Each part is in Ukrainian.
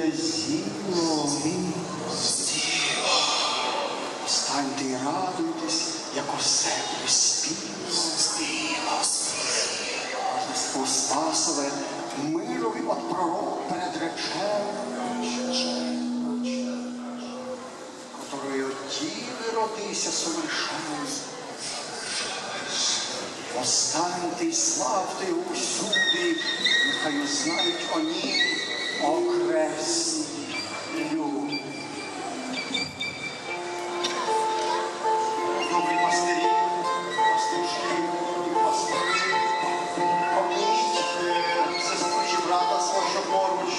буде зіло. Встаньте і радуйтесь, як у себе спіло. Рождество Спасове, мирові от пророк передрече, которої от діви родися совершенний. Останьте й славте усюди, нехай узнають вони окресні люди. Добрі пастирі, пастушки і пастори, помніть е, сестру брата свого, поруч,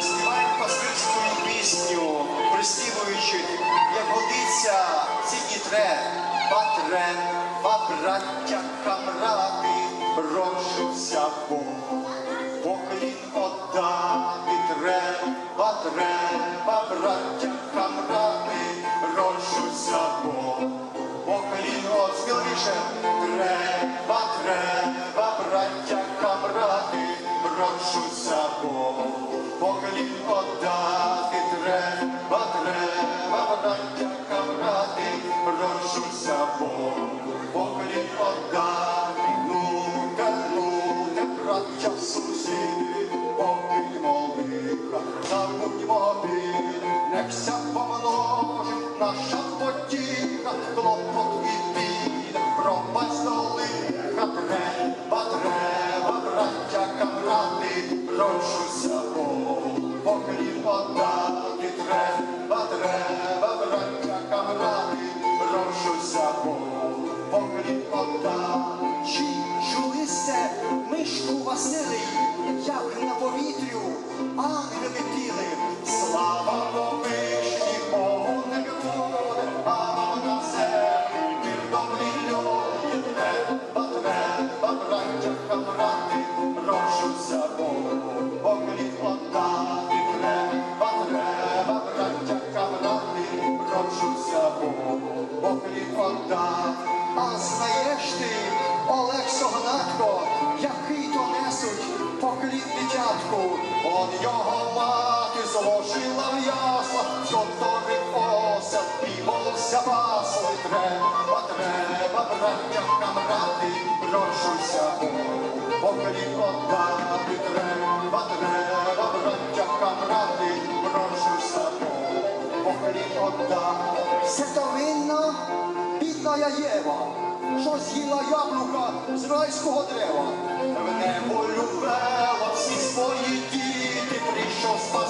співаємо пастирську пісню, приспівуючи, як годиться ці дітре, патре, па браття камрати, прошився Бог. Поклін отдати треба, треба, браття камрати, рощуся нехся помножить наша потіка, клопот і пасли. Треба, браття камрати, рощуся Богу, поклін отдати. Треба, треба, браття камрати, рощуся Богу, поклін отдати. Це то винна бідна Єва, що з'їла яблука з райського дерева. В небо любело всі свої діти, прийшов спасити,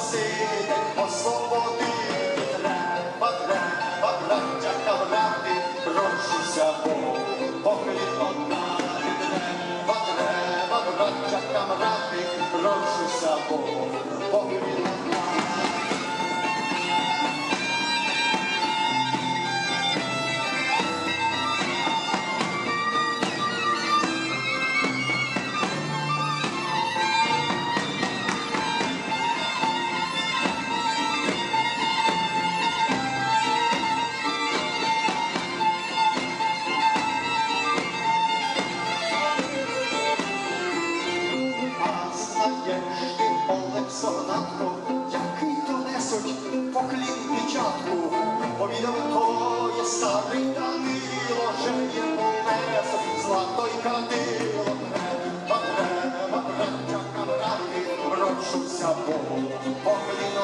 браття камрати, рощуся Богу, поклін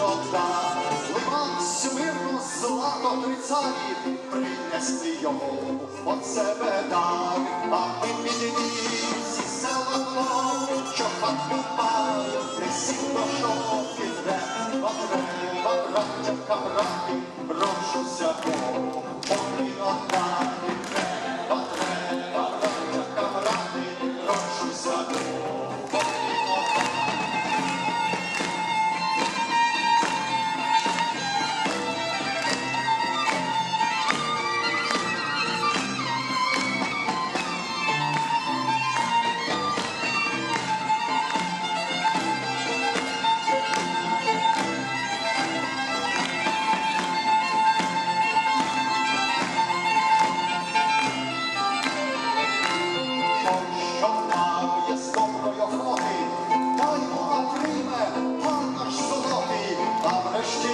отдати. Ливан смирно злато трицарі, Принесли йому от себе дар, а ми підні всі села що хатку треба, браття камрати, рощуся нарешті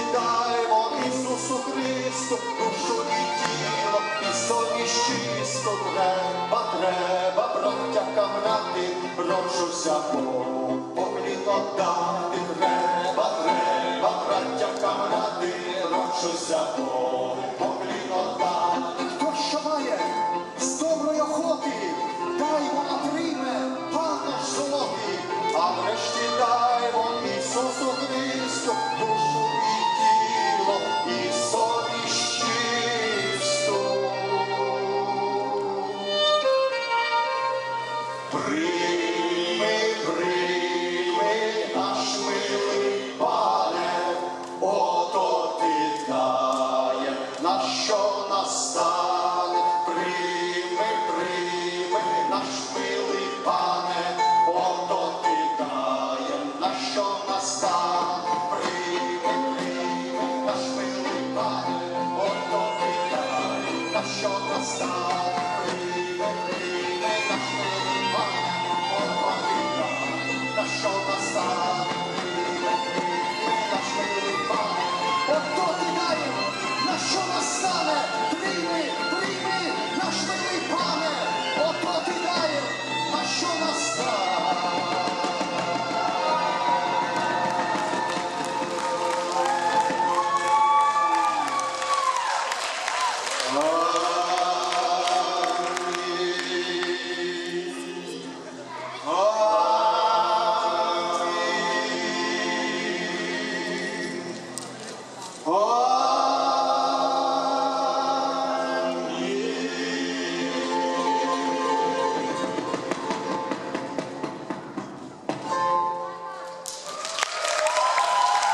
Ісусу Христу, душу і тіло, і совість чисто треба, треба, браття камрати, рожуся Богу, поклін отдати, треба, треба, браття камрати, рожуся Богу.